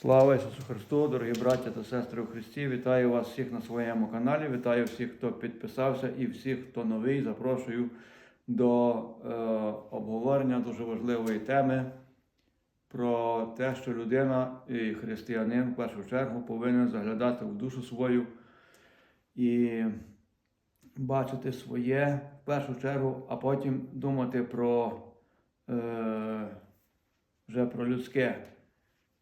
Слава Ісусу Христу, дорогі браття та сестри у Христі! Вітаю вас всіх на своєму каналі. Вітаю всіх, хто підписався, і всіх, хто новий. Запрошую до е, обговорення дуже важливої теми про те, що людина і християнин в першу чергу повинен заглядати в душу свою і бачити своє в першу чергу, а потім думати про е, вже про людське.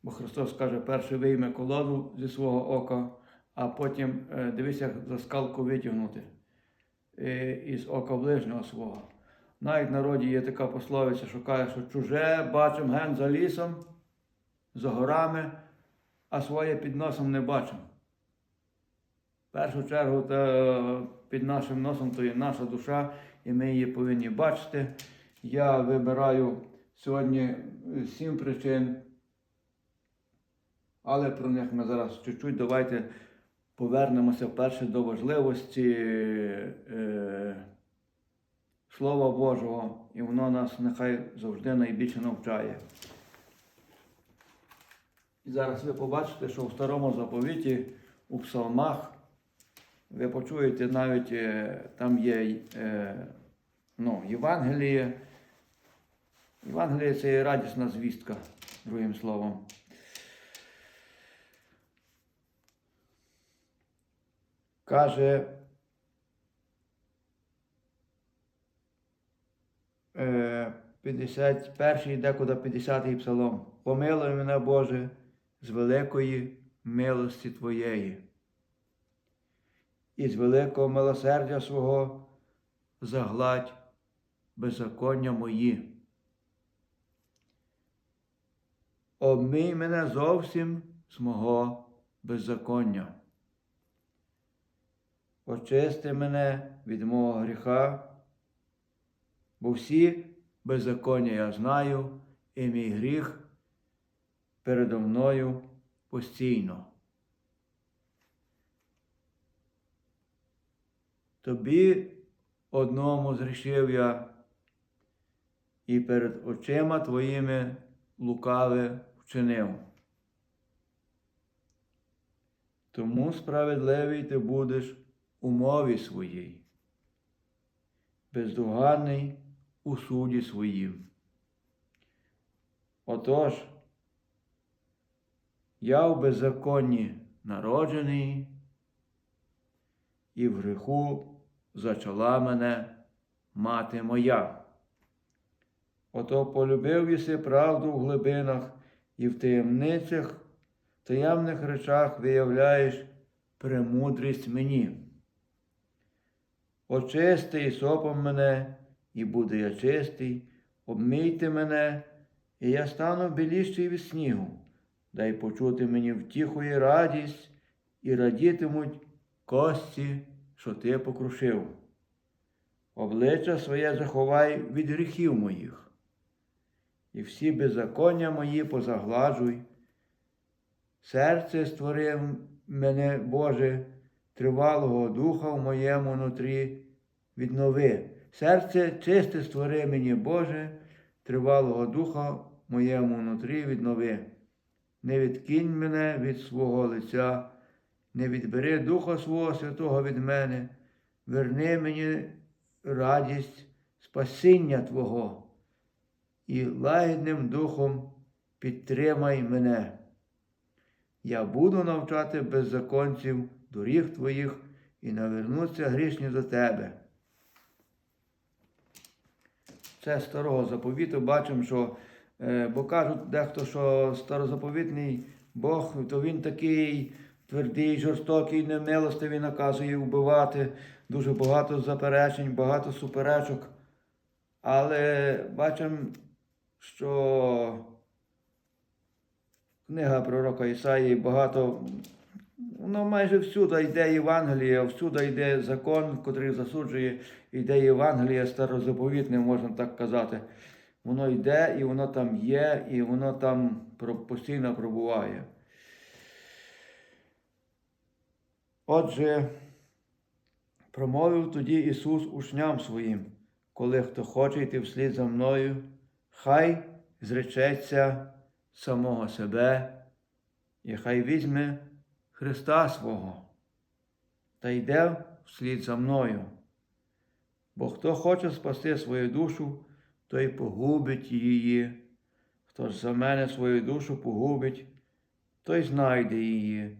Бо Христос каже, перше вийме колоду зі свого ока, а потім е, дивись, за скалку витягнути е, із ока ближнього свого. Навіть в народі є така пословиця, що каже, що чуже бачимо ген за лісом, за горами, а своє під носом не бачимо. В першу чергу та, під нашим носом то є наша душа, і ми її повинні бачити. Я вибираю сьогодні сім причин. Але про них ми зараз чуть-чуть давайте повернемося перше до важливості е, Слова Божого, і воно нас нехай завжди найбільше навчає. І зараз ви побачите, що в старому заповіті у псалмах ви почуєте навіть е, там є е, ну, Євангеліє. Євангеліє це є радісна звістка, другим словом. Каже е, 51 декуди 50-й псалом. Помилуй мене, Боже, з великої милості Твоєї. І з великого милосердя свого загладь беззаконня мої. Обмий мене зовсім з мого беззаконня. Очисти мене від мого гріха, бо всі беззаконня я знаю, і мій гріх передо мною постійно. Тобі одному зрішив я, і перед очима твоїми лукаве вчинив. Тому справедливий ти будеш у мові своїй, бездоганний у суді своїм. Отож, я в беззаконні народжений, і в греху зачала мене мати моя. Ото полюбив єси правду в глибинах і в таємницях, таємних речах виявляєш премудрість мені. Очисти і сопом мене, і буду я чистий, обмийте мене, і я стану біліший від снігу. Дай почути мені втіху і радість, і радітимуть кості, що ти покрушив. Обличчя своє заховай від гріхів моїх, і всі беззаконня мої позагладжуй. Серце створив мене, Боже, тривалого духа в моєму нутрі віднови. Серце чисте створи мені, Боже, тривалого духа в моєму нутрі віднови. Не відкинь мене від свого лиця, не відбери Духа свого Святого від мене, верни мені радість спасіння Твого і лагідним духом підтримай мене. Я буду навчати беззаконців доріг твоїх і навернуться грішні до тебе. Це старого заповіту бачимо, що, е, бо кажуть дехто, що старозаповітний Бог, то він такий твердий, жорстокий, немилостивий, наказує вбивати, дуже багато заперечень, багато суперечок. Але бачимо, що книга пророка Ісаї багато Воно майже всюди йде Євангелія, всюди йде закон, котрий засуджує, йде Євангелія старозаповітне, можна так казати. Воно йде і воно там є, і воно там постійно пробуває. Отже, промовив тоді Ісус учням своїм, коли хто хоче йти вслід за мною, хай зречеться самого себе і хай візьме Христа свого та йде вслід за мною. Бо хто хоче спасти свою душу, той погубить її. Хто ж за мене свою душу погубить, той знайде її.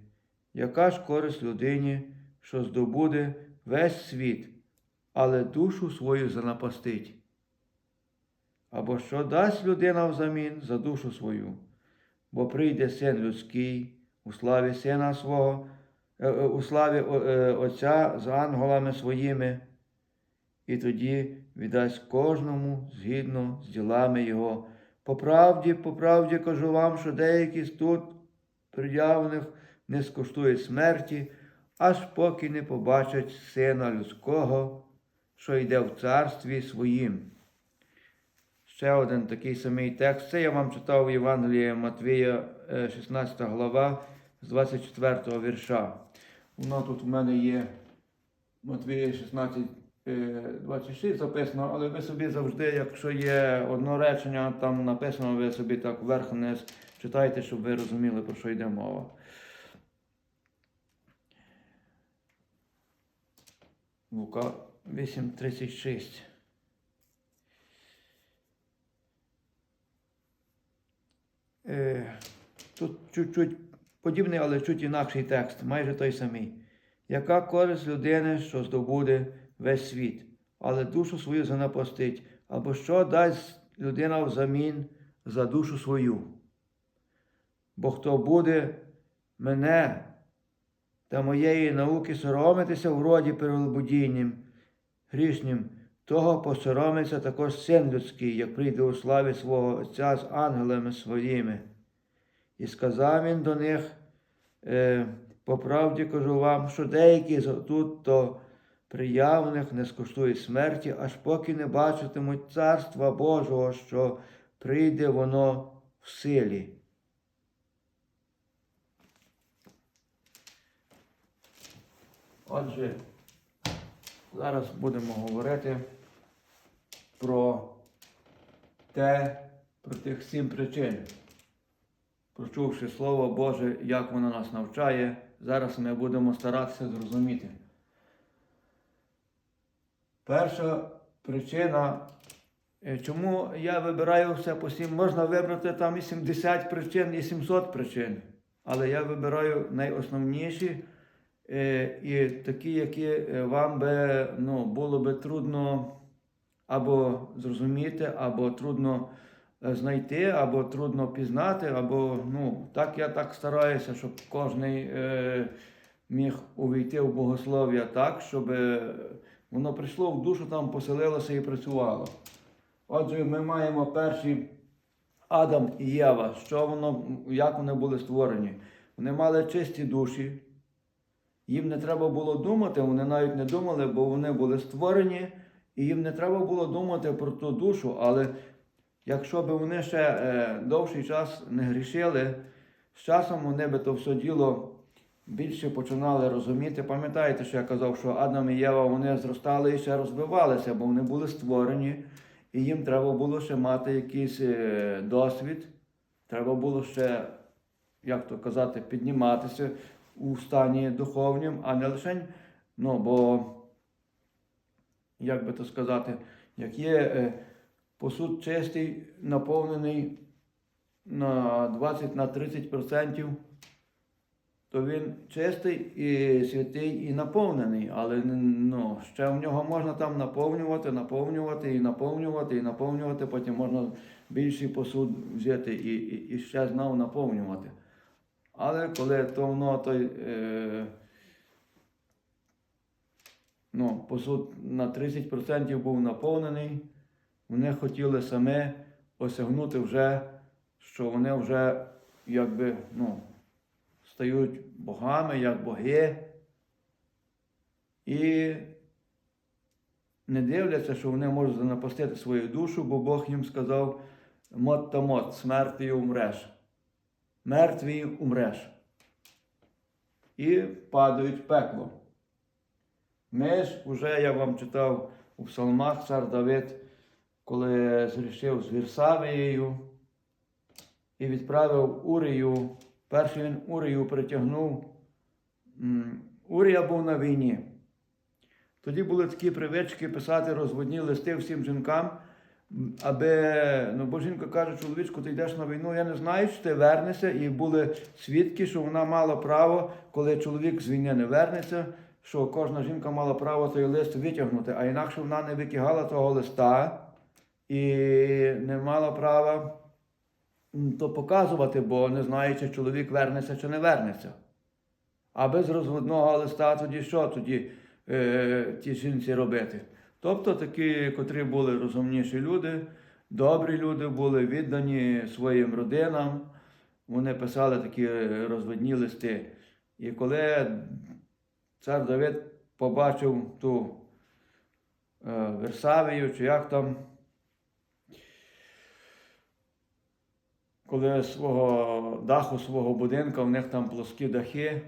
Яка ж користь людині, що здобуде весь світ, але душу свою занапастить? Або що дасть людина взамін за душу свою? Бо прийде син людський у славі сина свого, е, е, у славі е, Отця з ангелами своїми, і тоді віддасть кожному згідно з ділами Його. По правді, по правді кажу вам, що деякі з тут приявних не скуштують смерті, аж поки не побачать Сина Людського, що йде в царстві своїм. Ще один такий самий текст. Це я вам читав в Євангелії Матвія, е, 16 глава, з 24 вірша. Воно тут в мене є Матвія 16, е, 26 записано, але ви собі завжди, якщо є одно речення, там написано, ви собі так вверх-вниз читайте, щоб ви розуміли, про що йде мова. Лука 8.36. Е, Тут чуть-чуть подібний, але чуть інакший текст, майже той самий. Яка користь людини, що здобуде весь світ, але душу свою занапастить, або що дасть людина взамін за душу свою? Бо хто буде мене та моєї науки соромитися в роді перелободійнім, грішнім, того посоромиться також син людський, як прийде у славі свого Отця з ангелами своїми. І сказав він до них, е, по правді кажу вам, що деякі тут то приявних не скуштують смерті, аж поки не бачитимуть Царства Божого, що прийде воно в силі. Отже, зараз будемо говорити про те, про тих сім причин. Почувши Слово Боже, як воно нас навчає, зараз ми будемо старатися зрозуміти. Перша причина, е, чому я вибираю все по сім, можна вибрати там і 70 причин, і 700 причин, але я вибираю найосновніші е, і такі, які е, вам би ну, було би трудно або зрозуміти, або трудно знайти, або трудно пізнати, або ну, так я так стараюся, щоб кожен е, міг увійти в богослов'я так, щоб е, воно прийшло в душу, там поселилося і працювало. Отже, ми маємо перші Адам і Єва, що воно, як вони були створені. Вони мали чисті душі. Їм не треба було думати, вони навіть не думали, бо вони були створені, і їм не треба було думати про ту душу. Але якщо б вони ще е, довший час не грішили, з часом вони би то все діло більше починали розуміти. Пам'ятаєте, що я казав, що Адам і Єва вони зростали і ще розвивалися, бо вони були створені, і їм треба було ще мати якийсь е, досвід. Треба було ще, як то казати, підніматися у стані духовнім, а не лише, ну, бо, як би то сказати, як є е, посуд чистий, наповнений на 20-30%, то він чистий і святий і наповнений, але ну, ще в нього можна там наповнювати, наповнювати і наповнювати, і наповнювати, потім можна більший посуд взяти і, і, і ще знову наповнювати. Але коли то воно той е, ну, посуд на 30% був наповнений, вони хотіли саме осягнути вже, що вони вже якби ну, стають богами, як боги. І не дивляться, що вони можуть занапастити свою душу, бо Бог їм сказав мот та мот, смертю умреш мертвий умреш. І падають в пекло. Ми ж уже, я вам читав у псалмах цар Давид, коли зрішив з Вірсавією і відправив Урію Перший він Урію притягнув. Урія був на війні. Тоді були такі привички писати розводні листи всім жінкам, аби, ну, бо жінка каже, чоловічку, ти йдеш на війну, я не знаю, чи ти вернешся. І були свідки, що вона мала право, коли чоловік з війни не вернеться, що кожна жінка мала право той лист витягнути, а інакше вона не витягала того листа і не мала права то показувати, бо не знає, чи чоловік вернеться чи не вернеться. А без розводного листа тоді що тоді е, ті жінці робити? Тобто такі, котрі були розумніші люди, добрі люди були, віддані своїм родинам, вони писали такі розводні листи. І коли цар Давид побачив ту е, Версавію, чи як там, коли свого даху свого будинка, в них там плоскі дахи,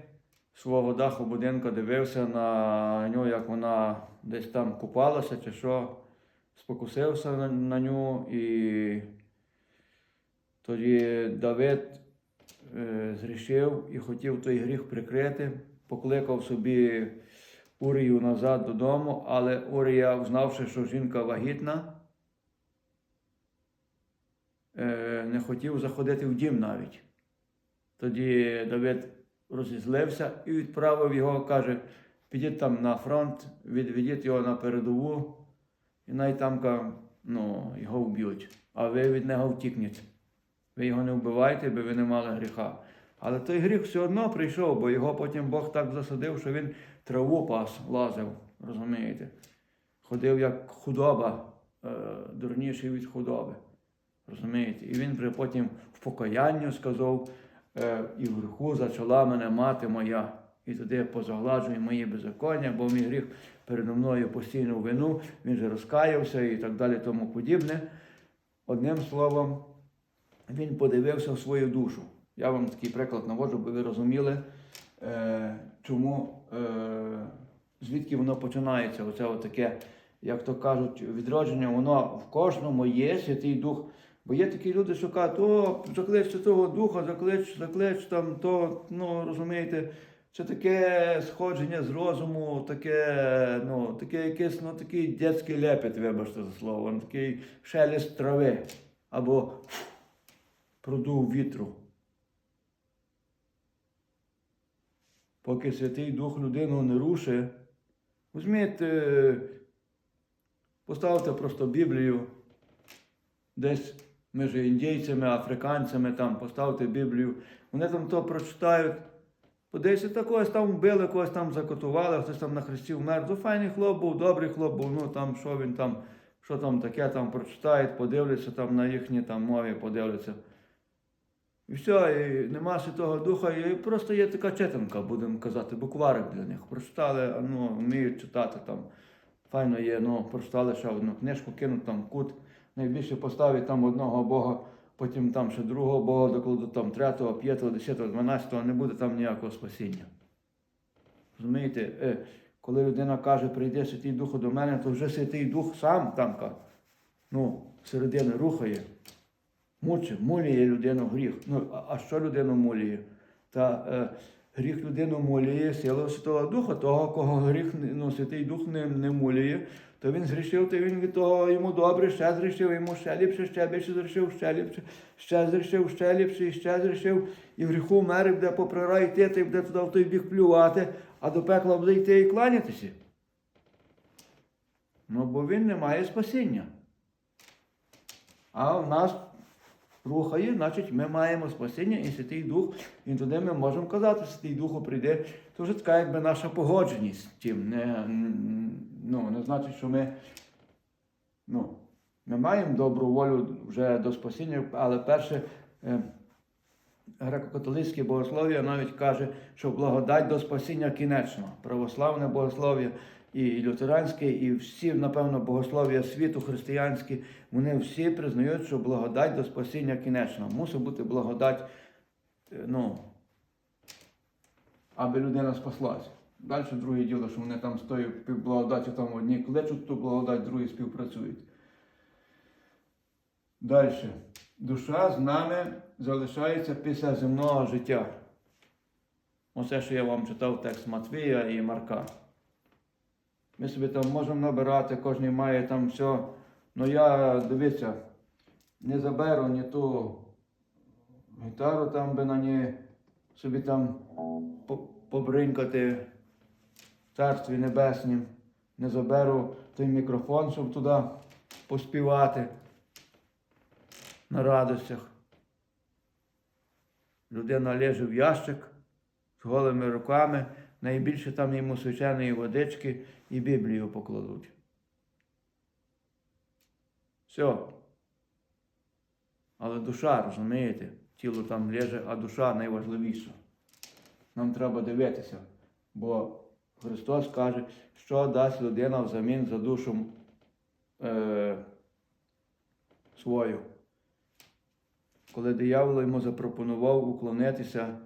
свого даху будинка дивився на нього, як вона десь там купалася чи що, спокусився на, на нього і тоді Давид е, зрішив і хотів той гріх прикрити, покликав собі Урію назад додому, але Урія, знавши, що жінка вагітна, не хотів заходити в дім навіть. Тоді Давид розізлився і відправив його, каже, підіть там на фронт, відведіть його на передову, і най там ну, його вб'ють, а ви від нього втікнете. Ви його не вбивайте, бо ви не мали гріха. Але той гріх все одно прийшов, бо його потім Бог так засадив, що він траву пас, лазив, розумієте? Ходив як худоба, е, дурніший від худоби. Розумієте? І він потім в покаянню сказав, е, і в гріху зачала мене мати моя. І туди позагладжує мої беззаконня, бо мій гріх передо мною постійно в вину, він же розкаявся і так далі, тому подібне. Одним словом, він подивився в свою душу. Я вам такий приклад наводжу, би ви розуміли, е, чому, е, звідки воно починається. Оце таке, як то кажуть, відродження, воно в кожному є Святий Дух. Бо є такі люди, що кажуть, о, заклич Святого Духа, заклич, заклич там, то, ну, розумієте, це таке сходження з розуму, таке, ну, таке якесь, ну, такий дитячий лепет, вибачте за слово, ну, такий шелест трави або продув вітру. Поки Святий Дух людину не рушить, візьміть, е, поставте просто Біблію десь між індійцями, африканцями, там поставте Біблію. Вони там то прочитають. Подивіться, та когось там вбили, когось там закотували, хтось там на хресті вмер. Ну, файний хлоп був, добрий хлоп був, ну там що він там, що там таке там прочитають, подивляться там на їхній там мові, подивляться. І все, і нема Святого Духа, і просто є така читанка, будемо казати, букварик для них. Прочитали, ну, вміють читати там. Файно є, ну, прочитали ще одну книжку, кинуть там кут, найбільше поставить там одного Бога, потім там ще другого Бога, докладуть там третього, п'ятого, десятого, дванадцятого, не буде там ніякого спасіння. Розумієте, е, коли людина каже, прийде Святий Дух до мене, то вже Святий Дух сам там ну, середини рухає. Мучить, мулює людину гріх. Ну, а- що людину мулює? Та е, гріх людину мулює сила Святого Духа, того, кого гріх ну, Святий Дух не, не мулює, то він зрішив, то він від того йому добре, ще зрішив, йому ще ліпше, ще більше зрішив, ще ліпше, ще зрішив, ще ліпше, і ще зрішив, і в гріху мер буде попри рай йти, й буде туди в той бік плювати, а до пекла буде йти і кланятися. Ну, бо він не має спасіння. А в нас рухає, значить ми маємо спасіння і Святий Дух, і туди ми можемо казати, Святий Духу прийде. Це вже така якби наша погодженість з тим. Не, ну, не значить, що ми, ну, ми маємо добру волю вже до спасіння, але перше. е, Греко-католицьке богослов'я навіть каже, що благодать до спасіння кінечно. Православне богослов'я і лютеранське, і всі, напевно, богослов'я світу християнські, вони всі признають, що благодать до спасіння кінечно. Мусить бути благодать, е, ну, аби людина спаслася. Далі друге діло, що вони там з тою там одні кличуть ту благодать, другі співпрацюють. Далі. душа з нами залишається після земного життя. Оце, що я вам читав текст Матвія і Марка. Ми собі там можемо набирати, кожен має там все. Ну я, дивіться, не заберу ні ту гітару там би на ній собі там по- побринькати в царстві небеснім. Не заберу той мікрофон, щоб туди поспівати на радостях. Людина лежить в ящик з голими руками, найбільше там йому свяченої водички і Біблію покладуть. Все. Але душа, розумієте, тіло там лежить, а душа найважливіша. Нам треба дивитися, бо Христос каже, що дасть людина взамін за душу е, свою. Коли диявол йому запропонував уклонитися,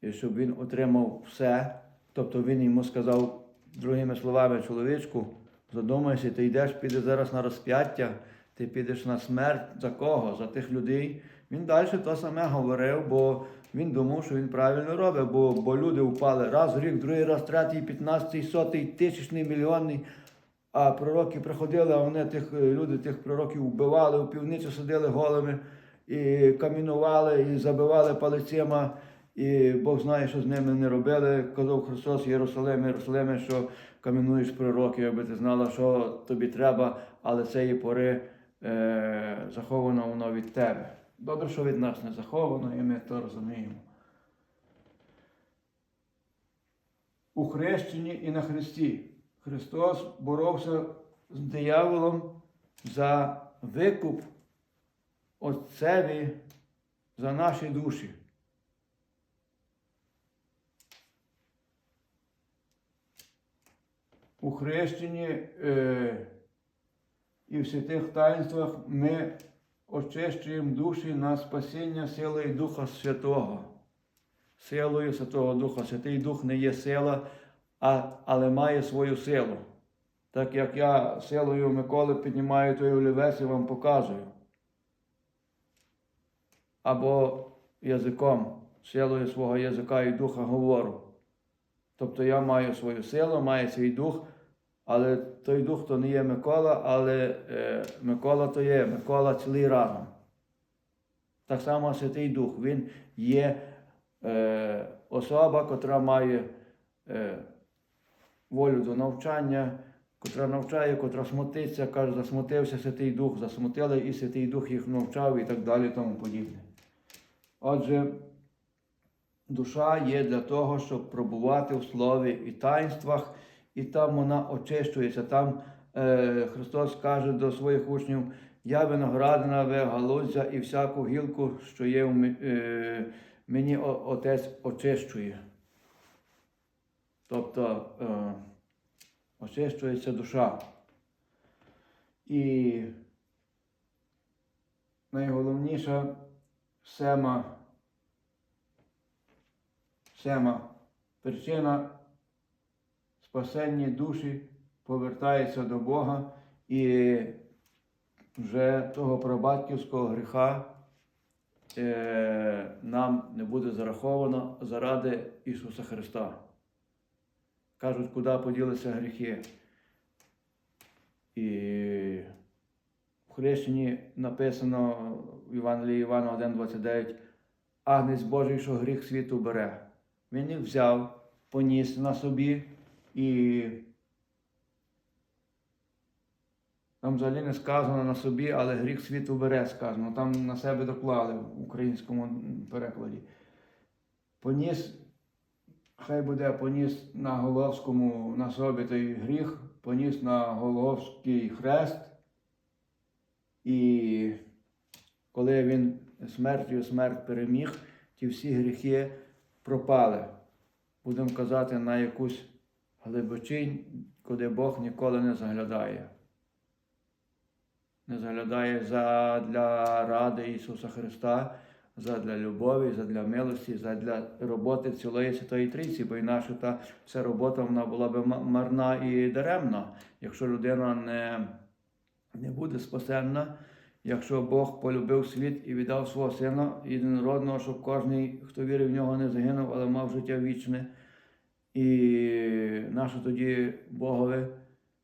і щоб він отримав все, тобто він йому сказав, другими словами, чоловічку, задумайся, ти йдеш, підеш зараз на розп'яття, ти підеш на смерть за кого? За тих людей. Він далі то саме говорив, бо він думав, що він правильно робить, бо, бо люди впали раз в рік, другий раз, третій, п'ятнадцятий, сотий, тисячний, мільйонний. А пророки приходили, а вони тих е, люди тих пророків вбивали, у півницю сидили голими і камінували, і забивали палицями. І Бог знає, що з ними не робили. Казав Христос Єрусалим, Єрусалиме, що камінуєш пророків, аби ти знала, що тобі треба, але цієї пори е, заховано воно від тебе. Добре, що від нас не заховано, і ми то розуміємо. У хрещенні і на Христі. Христос боровся з дияволом за викуп Отцеві за наші душі. У хрещенні е, і в святих таїнствах ми очищуємо душі на спасіння силою Духа Святого. Силою Святого Духа. Святий Дух не є сила, а, але має свою силу. Так як я силою Миколи піднімаю той олівець і вам показую. Або язиком, силою свого язика і духа говору. Тобто я маю свою силу, маю свій дух, але той дух то не є Микола, але е, Микола то є Микола цілий разом. Так само Святий Дух, він є е, особа, котра має е, волю до навчання, котра навчає, котра смутиться, каже, засмутився Святий Дух, засмутили, і Святий Дух їх навчав і так далі, тому подібне. Отже, душа є для того, щоб пробувати в слові і таїнствах, і там вона очищується. Там е, Христос каже до своїх учнів: Я виноградина, ви галузя і всяку гілку, що є в е, мені Отець очищує. Тобто е, очищується душа. І найголовніша сема, сема причина спасення душі повертається до Бога і вже того прабатьківського гріха е, нам не буде зараховано заради Ісуса Христа. Кажуть, куди поділися гріхи. І в хрещенні написано в Євангелії Івана 1,29 Агнець Божий, що гріх світу бере. Він їх взяв, поніс на собі і там взагалі не сказано на собі, але гріх світу бере сказано. Там на себе доклали в українському перекладі. Поніс, хай буде поніс на Головському на собі той гріх, поніс на Головський хрест. І коли він смертю смерть переміг, ті всі гріхи пропали. Будемо казати, на якусь глибочинь, куди Бог ніколи не заглядає. Не заглядає задля ради Ісуса Христа, задля любові, задля милості, задля роботи цілої Святої Трійці, бо інакше та вся робота вона була б марна і даремна, якщо людина не, не буде спасенна якщо Бог полюбив світ і віддав свого сина єдинородного, щоб кожен, хто вірив в нього, не загинув, але мав життя вічне. І нащо тоді Богові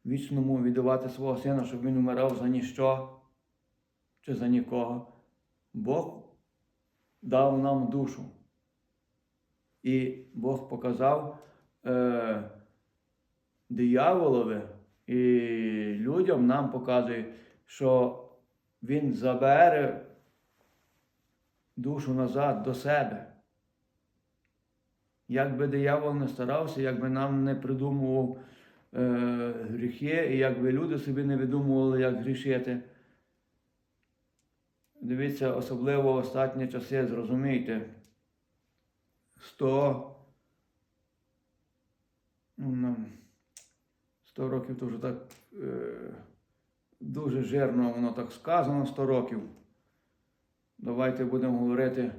вічному віддавати свого сина, щоб він умирав за ніщо чи за нікого. Бог дав нам душу. І Бог показав е, дияволові і людям нам показує, що Він забере душу назад до себе. Як би диявол не старався, як би нам не придумував е, гріхи, і як би люди собі не видумували, як грішити. Дивіться, особливо в останні часи, зрозумійте, 100, ну, 100 років то вже так е, дуже жирно воно так сказано 100 років. Давайте будемо говорити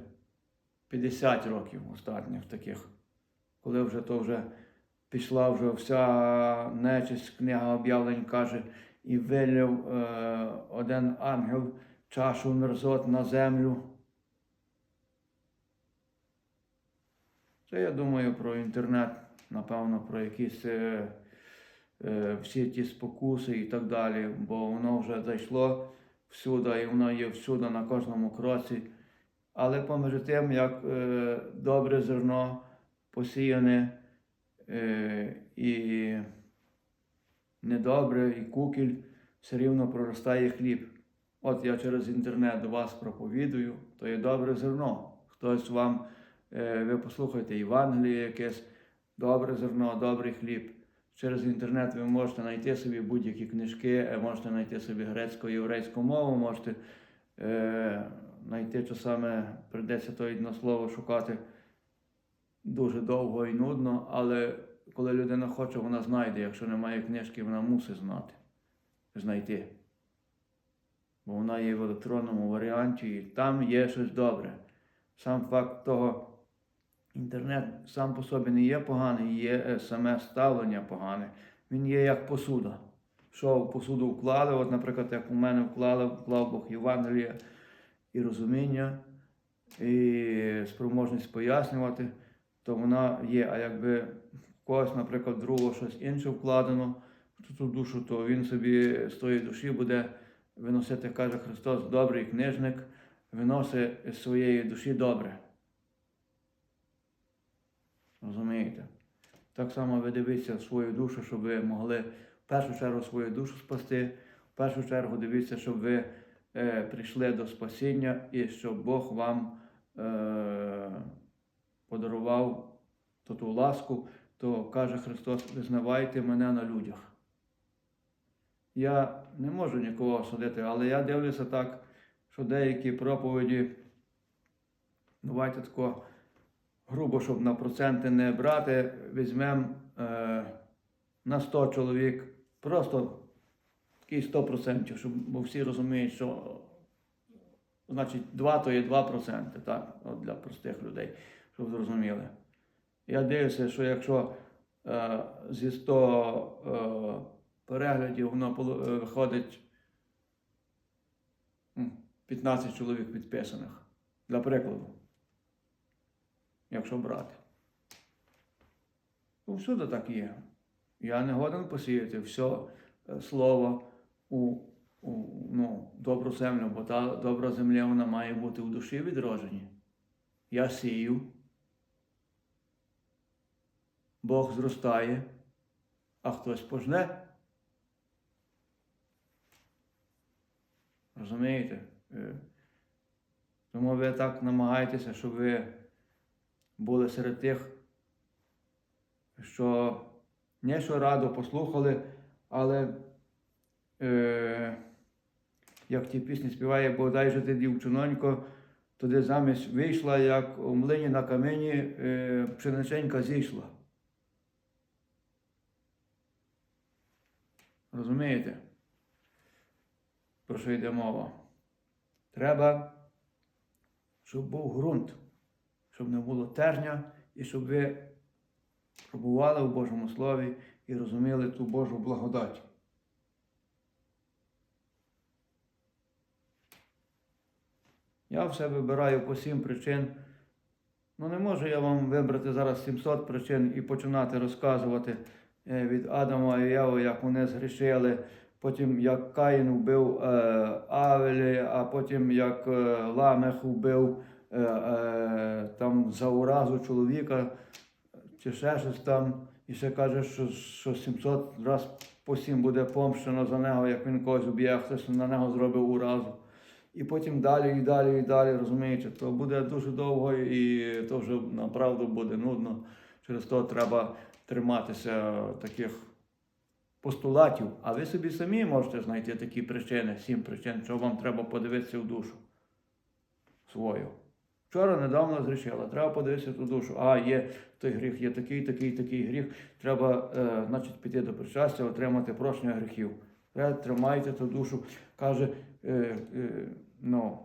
50 років останніх таких, коли вже то вже пішла вже вся нечисть, книга об'явлень каже, і вилив е, один ангел чашу мерзот на землю. Це я думаю про інтернет, напевно, про якісь е, е, всі ті спокуси і так далі, бо воно вже зайшло всюди, і воно є всюди на кожному кроці. Але поміж тим, як е, добре зерно посіяне е, і недобре, і кукіль, все рівно проростає хліб. От я через інтернет до вас проповідую, то є добре зерно. Хтось вам, е, ви послухайте Євангеліє якесь, добре зерно, добрий хліб. Через інтернет ви можете знайти собі будь-які книжки, е, можете знайти собі грецько-єврейську мову, можете е, знайти часами, прийдеться то одне слово шукати дуже довго і нудно, але коли людина хоче, вона знайде. Якщо немає книжки, вона мусить знати, знайти. Бо вона є в електронному варіанті, і там є щось добре. Сам факт того, інтернет сам по собі не є поганий, є саме ставлення погане. Він є як посуда. Що в посуду вклали, от, наприклад, як у мене вклали, вклав Бог Євангелія і розуміння, і спроможність пояснювати, то вона є. А якби в когось, наприклад, другого щось інше вкладено в ту душу, то він собі з тої душі буде виносити, каже Христос, добрий книжник, виносить з своєї душі добре. Розумієте? Так само ви дивіться свою душу, щоб ви могли в першу чергу свою душу спасти, в першу чергу дивіться, щоб ви е, прийшли до спасіння і щоб Бог вам е, подарував ту, ту ласку, то каже Христос, визнавайте мене на людях. Я не можу нікого судити, але я дивлюся так, що деякі проповіді, давайте тако грубо, щоб на проценти не брати, візьмемо е, на 100 чоловік, просто такий 100%, щоб, бо всі розуміють, що значить 2 то є 2%, так, от для простих людей, щоб зрозуміли. Я дивлюся, що якщо е, зі 100 е, переглядів воно е, виходить 15 чоловік підписаних. Для прикладу. Якщо брати. Ну, всюди так є. Я не годен посіяти все е, слово у, у ну, добру землю, бо та добра земля вона має бути у душі відроджені. Я сію. Бог зростає, а хтось пожне. Розумієте? Е, Тому ви так намагаєтеся, щоб ви були серед тих, що не що радо послухали, але е, як ті пісні співає, бодай же ти дівчинонько, туди замість вийшла, як у млині на камені е, пшениченька зійшла. Розумієте? Про що йде мова? Треба, щоб був ґрунт, щоб не було терня, і щоб ви пробували в Божому Слові і розуміли ту Божу благодать. Я все вибираю по сім причин. Ну, не можу я вам вибрати зараз 700 причин і починати розказувати від Адама і Єви, як вони згрішили, потім як Каїн вбив е, Авелі, а потім як е, Ламех вбив е, е, там за уразу чоловіка, чи ще щось там, і ще каже, що, що 700 раз по 7 буде помщено за нього, як він когось уб'є, хтось на нього зробив уразу. І потім далі, і далі, і далі, розумієте, то буде дуже довго і то вже направду буде нудно. Через то треба триматися таких постулатів. А ви собі самі можете знайти такі причини, сім причин, що вам треба подивитися в душу свою. Вчора недавно зрішила, треба подивитися ту душу. А, є той гріх, є такий, такий, такий гріх. Треба, е, значить, піти до причастя, отримати прощення гріхів. Тримайте ту душу. Каже, е, е, ну,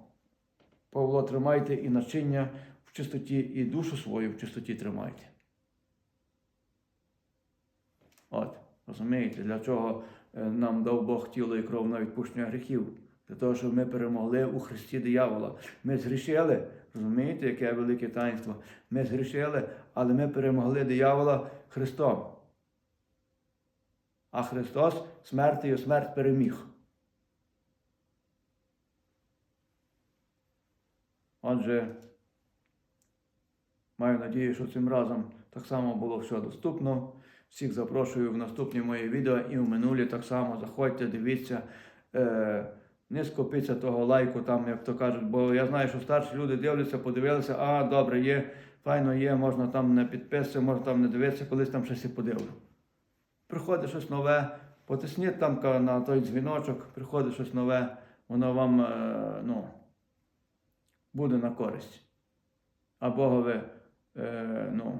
Павло, тримайте і начиння в чистоті, і душу свою в чистоті тримайте. От, розумієте, для чого е, нам дав Бог тіло і кров на відпущення гріхів? Для того, щоб ми перемогли у Христі диявола. Ми згрішили, розумієте, яке велике таїнство? Ми згрішили, але ми перемогли диявола Христом. А Христос смертю смерть переміг. Отже, маю надію, що цим разом так само було все доступно. Всіх запрошую в наступні мої відео і в минулі так само заходьте, дивіться. Е, не скопіться того лайку, там, як то кажуть, бо я знаю, що старші люди дивляться, подивилися, а добре, є, файно є, можна там не підписатися, можна там не дивитися, колись там щось і подивлю. Приходить щось нове, потисніть там на той дзвіночок, приходить щось нове, воно вам е, ну, буде на користь. А Богові е, ну,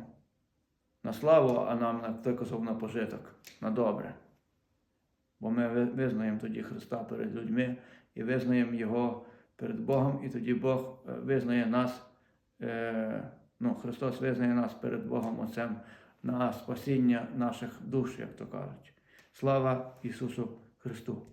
на славу, а нам на той казав на пожиток, на добре. Бо ми визнаємо тоді Христа перед людьми і визнаємо Його перед Богом, і тоді Бог е, визнає нас, е, ну, Христос визнає нас перед Богом Отцем на спасіння наших душ, як то кажуть. Слава Ісусу Христу!